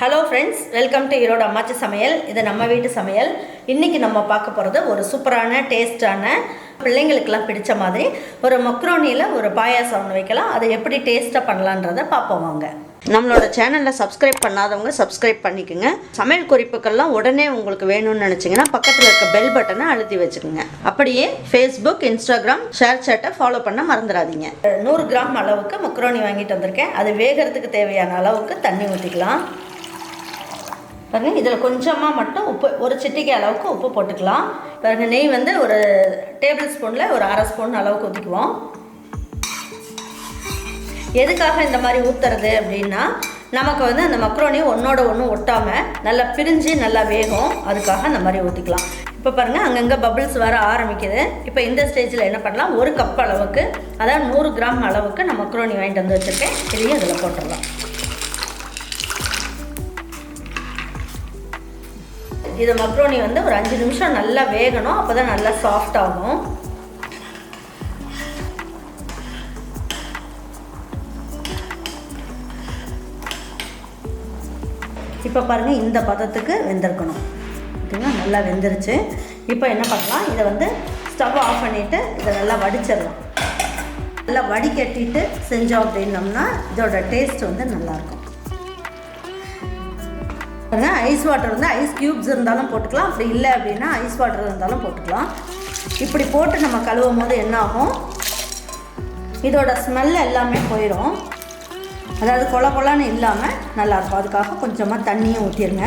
Hello friends welcome to Erode அம்மாச்சி சமையல் இது நம்ம வீட்டு சமையல். இன்றைக்கி நம்ம பார்க்க போகிறது ஒரு சூப்பரான டேஸ்டான பிள்ளைங்களுக்கெல்லாம் பிடிச்ச மாதிரி ஒரு மக்ரோனியில் ஒரு பாயாசம் ஒன்று வைக்கலாம். அதை எப்படி டேஸ்ட்டாக பண்ணலான்றதை பார்ப்போம் வாங்க. நம்மளோட சேனலில் சப்ஸ்கிரைப் பண்ணாதவங்க சப்ஸ்கிரைப் பண்ணிக்கோங்க. சமையல் குறிப்புகள்லாம் உடனே உங்களுக்கு வேணும்னு நினச்சிங்கன்னா பக்கத்தில் இருக்க பெல் பட்டனை அழுத்தி வச்சுக்கோங்க. அப்படியே ஃபேஸ்புக் இன்ஸ்டாகிராம் ஷேர் சேட்டை ஃபாலோ பண்ண மறந்துடாதீங்க. நூறு கிராம் அளவுக்கு மக்ரோனி வாங்கிட்டு வந்திருக்கேன். அது வேகிறதுக்கு தேவையான அளவுக்கு தண்ணி ஊற்றிக்கலாம் பாருங்கள் இதில் கொஞ்சமாக மட்டும் உப்பு ஒரு சிட்டிக்கை அளவுக்கு உப்பு போட்டுக்கலாம். பாருங்க நெய் வந்து ஒரு டேபிள் ஸ்பூனில் ஒரு அரை ஸ்பூன் அளவுக்கு ஊற்றிக்குவோம் எதுக்காக இந்த மாதிரி ஊற்றுறது அப்படின்னா நமக்கு வந்து அந்த மக்ரோனி ஒன்றோட ஒன்று ஒட்டாமல் நல்லா பிரிஞ்சு நல்லா வேகும். அதுக்காக அந்த மாதிரி ஊற்றிக்கலாம் இப்போ பாருங்கள் அங்கங்கே பபிள்ஸ் வர ஆரம்பிக்குது. இப்போ இந்த ஸ்டேஜில் என்ன பண்ணலாம்? ஒரு கப் அளவுக்கு அதாவது நூறு கிராம் அளவுக்கு நான் மக்ரோனி வாங்கிட்டு வந்து வச்சுருக்கேன். இதையும் இதில் போட்டுடலாம். இது மக்ரோனி வந்து ஒரு அஞ்சு நிமிஷம் நல்லா வேகணும். அப்போ தான் நல்லா சாஃப்ட் ஆகும். இப்போ பாருங்கள் இந்த பதத்துக்கு வெந்திருக்கணும். ஓகேங்களா நல்லா வெந்துருச்சு. இப்போ என்ன பண்ணலாம்? இதை வந்து ஸ்டவ் ஆஃப் பண்ணிவிட்டு இதை நல்லா வடிச்சிடலாம். நல்லா வடிகட்டிட்டு செஞ்சோம் அப்படின்னம்னா இதோட டேஸ்ட் வந்து நல்லாயிருக்கும் பாருங்கள் ஐஸ் வாட்டர் வந்து ஐஸ் க்யூப்ஸ் இருந்தாலும் போட்டுக்கலாம். அப்படி இல்லை அப்படின்னா ஐஸ் வாட்டர் இருந்தாலும் போட்டுக்கலாம். இப்படி போட்டு நம்ம கழுவும் போது என்னாகும்? இதோட ஸ்மெல் எல்லாமே போயிடும் அதாவது கொல கொலன்னு இல்லாமல் நல்லாயிருக்கும் அதுக்காக கொஞ்சமாக தண்ணியும் ஊற்றிடுங்க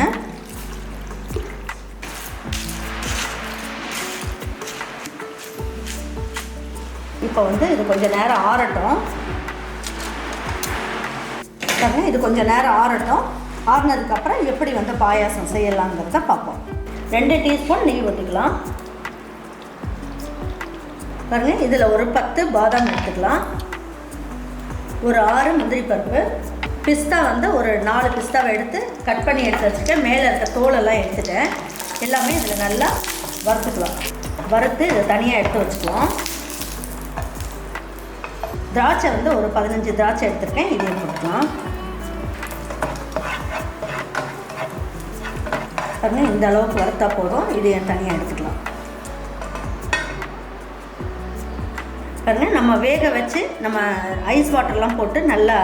இப்போ வந்து இது கொஞ்சம் நேரம் ஆறட்டும். இது கொஞ்சம் நேரம் ஆறட்டும். ஆறுனதுக்கப்புறம் எப்படி வந்து பாயாசம் செய்யலாங்கிறத பார்ப்போம். ரெண்டு டீஸ்பூன் நெய் ஊற்றிக்கலாம் பாருங்க இதில் ஒரு பத்து பாதாம் எடுத்துக்கலாம். ஒரு ஆறு முந்திரி பருப்பு. பிஸ்தா வந்து ஒரு நாலு பிஸ்தாவை எடுத்து கட் பண்ணி எடுத்து வச்சுட்டேன். மேலே இருக்க தோலெல்லாம் எடுத்துட்டேன். எல்லாமே இதில் நல்லா வறுத்துக்கலாம். வறுத்து இதை தனியாக எடுத்து வச்சுக்குவோம் திராட்சை வந்து ஒரு பதினஞ்சு திராட்சை எடுத்துருக்கேன். இதையும் கொடுக்கலாம் பாருங்கள் இந்த அளவுக்கு வறுத்தா போதும். இது தனியாக எடுத்துக்கலாம். பாருங்கள் நம்ம வேக வச்சு நம்ம ஐஸ் வாட்டர்லாம் போட்டு நல்லா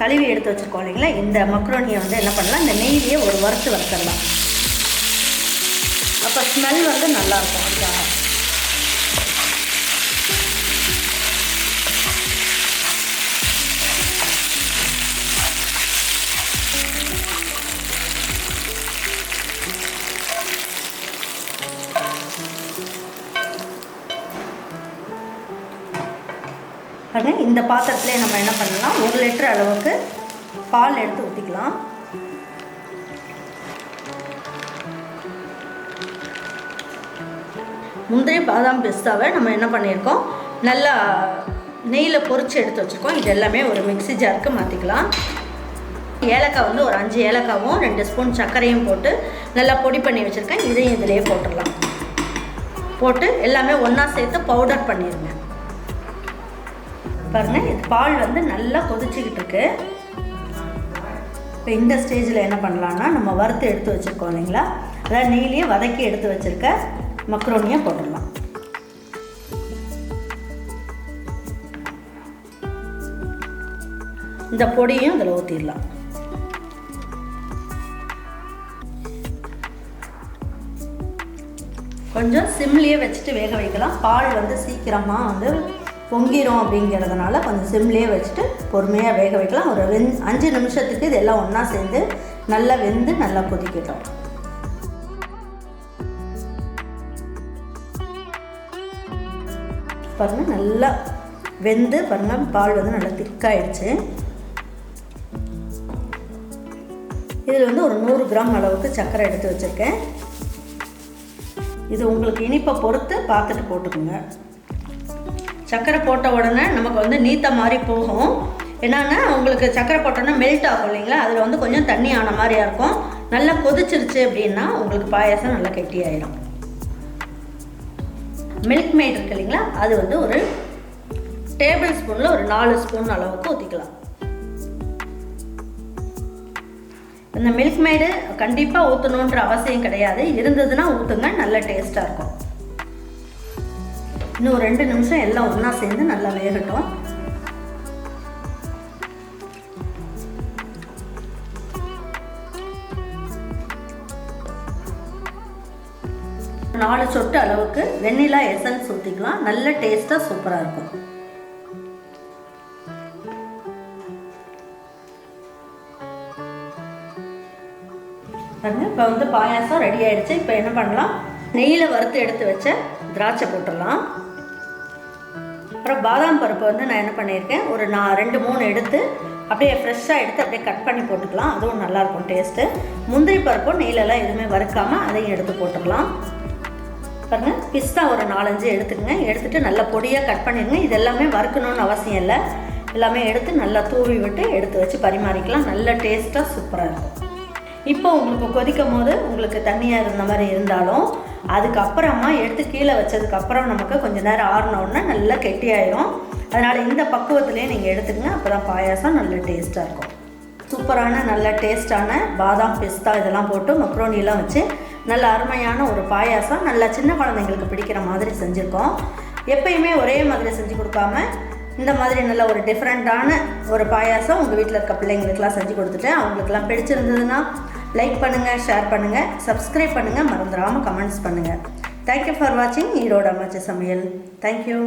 கழுவி எடுத்து வச்சுருக்கோம் இல்லைங்களா? இந்த மக்ரோனியை வந்து என்ன பண்ணலாம்? இந்த நெய்லேயே ஒரு வறுத்து வறுத்துடலாம். அப்போ ஸ்மெல் வந்து நல்லாயிருக்கும் அதுக்காக பாருங்க இந்த பாத்திரத்துலேயே நம்ம என்ன பண்ணலாம்? ஒரு லிட்டர் அளவுக்கு பால் எடுத்து ஊற்றிக்கலாம் முந்திரி பாதாம் பிஸ்தாவை நம்ம என்ன பண்ணியிருக்கோம்? நல்லா நெய்யில் பொறிச்சு எடுத்து வச்சுருக்கோம். இது எல்லாமே ஒரு மிக்ஸி ஜாருக்கு மாற்றிக்கலாம் ஏலக்காய் வந்து ஒரு அஞ்சு ஏலக்காவும் ரெண்டு ஸ்பூன் சர்க்கரையும் போட்டு நல்லா பொடி பண்ணி வச்சுருக்கேன். இதையும் இதிலேயே போட்டுடலாம். போட்டு எல்லாமே ஒன்றா சேர்த்து பவுடர் பண்ணிடுங்க பாருங்க இது பால் வந்து நல்லா கொதிச்சுக்கிட்டு இருக்கு இப்போ இந்த ஸ்டேஜில் என்ன பண்ணலான்னா நம்ம வறுத்து எடுத்து வச்சுருக்கோம் இல்லைங்களா? அதாவது நெய்லேயே வதக்கி எடுத்து வச்சுருக்க மக்ரோனியை போட்டுடலாம். இந்த பொடியும் இதில் ஊற்றிடலாம் கொஞ்சம் சிம்லேயே வச்சுட்டு வேக வைக்கலாம். பால் வந்து சீக்கிரமாக வந்து பொங்கிரும் அப்படிங்கிறதுனால கொஞ்சம் சிம்லேயே வச்சுட்டு பொறுமையாக வேக வைக்கலாம். ஒரு வெந் அஞ்சு நிமிஷத்துக்கு இதெல்லாம் ஒன்றா சேர்ந்து நல்லா வெந்து நல்லா கொதிக்கட்டும். பாருங்கள் நல்லா வெந்து பாருங்கள் பால் வந்து நல்லா திக்காயிடுச்சு. இதில் வந்து ஒரு நூறு கிராம் அளவுக்கு சர்க்கரை எடுத்து வச்சுருக்கேன். இது உங்களுக்கு இனிப்பை பொறுத்து பார்த்துட்டு போட்டுக்கோங்க. சர்க்கரை போட்ட உடனே நமக்கு வந்து நீத்த மாதிரி போகும். என்னென்னா உங்களுக்கு சர்க்கரை போட்டோன்னா மெல்ட் ஆகும் இல்லைங்களா? அதில் வந்து கொஞ்சம் தண்ணி ஆன மாதிரியாக இருக்கும். நல்லா கொதிச்சிருச்சு அப்படின்னா உங்களுக்கு பாயாசம் நல்லா கெட்டியாயிடும் மில்க் மேட் இருக்கு இல்லைங்களா? அது வந்து ஒரு டேபிள் ஸ்பூனில் ஒரு நாலு ஸ்பூன் அளவுக்கு ஊற்றிக்கலாம் இந்த மில்க் மேடு கண்டிப்பாக ஊற்றணுன்ற அவசியம் கிடையாது. இருந்ததுன்னா ஊற்றுங்க நல்ல டேஸ்ட்டாக இருக்கும். இன்னும் ரெண்டு நிமிஷம் எல்லாம் ஒன்றா சேர்ந்து நல்லா வேகட்டும். நாலு சொட்டு அளவுக்கு வெண்ணிலா எசன்ஸ் ஊற்றிக்கலாம் நல்ல டேஸ்ட்டாக சூப்பராக இருக்கும். பாருங்க இப்போ வந்து பாயாசம் ரெடி ஆயிடுச்சு. இப்போ என்ன பண்ணலாம்? நெய்யில் வறுத்து எடுத்து வச்ச திராட்சை போட்டுடலாம். அப்புறம் பாதாம் பருப்பு வந்து நான் என்ன பண்ணியிருக்கேன் ஒரு நான் ரெண்டு மூணு எடுத்து அப்படியே ஃப்ரெஷ்ஷாக எடுத்து அப்படியே கட் பண்ணி போட்டுக்கலாம். அதுவும் நல்லாயிருக்கும் டேஸ்ட்டு முந்திரி பருப்பும் நெய்லெல்லாம் எதுவுமே வறுக்காமல் அதையும் எடுத்து போட்டுடலாம். பாருங்கள் பிஸ்தா ஒரு நாலஞ்சு எடுத்துக்கங்க. எடுத்துகிட்டு நல்லா பொடியாக கட் பண்ணிடுங்க. இது எல்லாமே வறுக்கணும்னு அவசியம் இல்லை. எல்லாமே எடுத்து நல்லா தூவி விட்டு எடுத்து வச்சு பரிமாறிக்கலாம். நல்ல டேஸ்ட்டாக சூப்பராக இருக்கும். இப்போ உங்களுக்கு கொதிக்கும் போது உங்களுக்கு தண்ணியாக இருந்த மாதிரி இருந்தாலும் அதுக்கப்புறமா எடுத்து கீழே வச்சதுக்கப்புறம் நமக்கு கொஞ்சம் நேரம் ஆறினோடனே நல்லா கெட்டியாயிரும். அதனால் இந்த பக்குவத்துலேயே நீங்கள் எடுத்துக்கங்க. அப்போ தான் பாயாசம் நல்ல டேஸ்ட்டாக இருக்கும். சூப்பரான நல்ல டேஸ்ட்டான பாதாம் பிஸ்தா இதெல்லாம் போட்டு மக்ரோனிலாம் வச்சு நல்ல அருமையான ஒரு பாயாசம் நல்லா சின்ன குழந்தைங்களுக்கு பிடிக்கிற மாதிரி செஞ்சுருக்கோம். எப்பயுமே ஒரே மாதிரி செஞ்சு கொடுக்காம இந்த மாதிரி நல்ல ஒரு டிஃப்ரெண்ட்டான ஒரு பாயாசம் உங்கள் வீட்டில் இருக்க பிள்ளைங்களுக்கெல்லாம் செஞ்சு கொடுத்துட்டு அவங்களுக்கெல்லாம் பிடிச்சிருந்ததுன்னா லைக் பண்ணுங்கள் ஷேர் பண்ணுங்கள் சப்ஸ்கிரைப் பண்ணுங்கள் மறந்துடாமல் கமெண்ட்ஸ் பண்ணுங்கள் தேங்க்யூ ஃபார் வாட்சிங் ஈரோடு அமைச்ச சமையல். தேங்க்யூ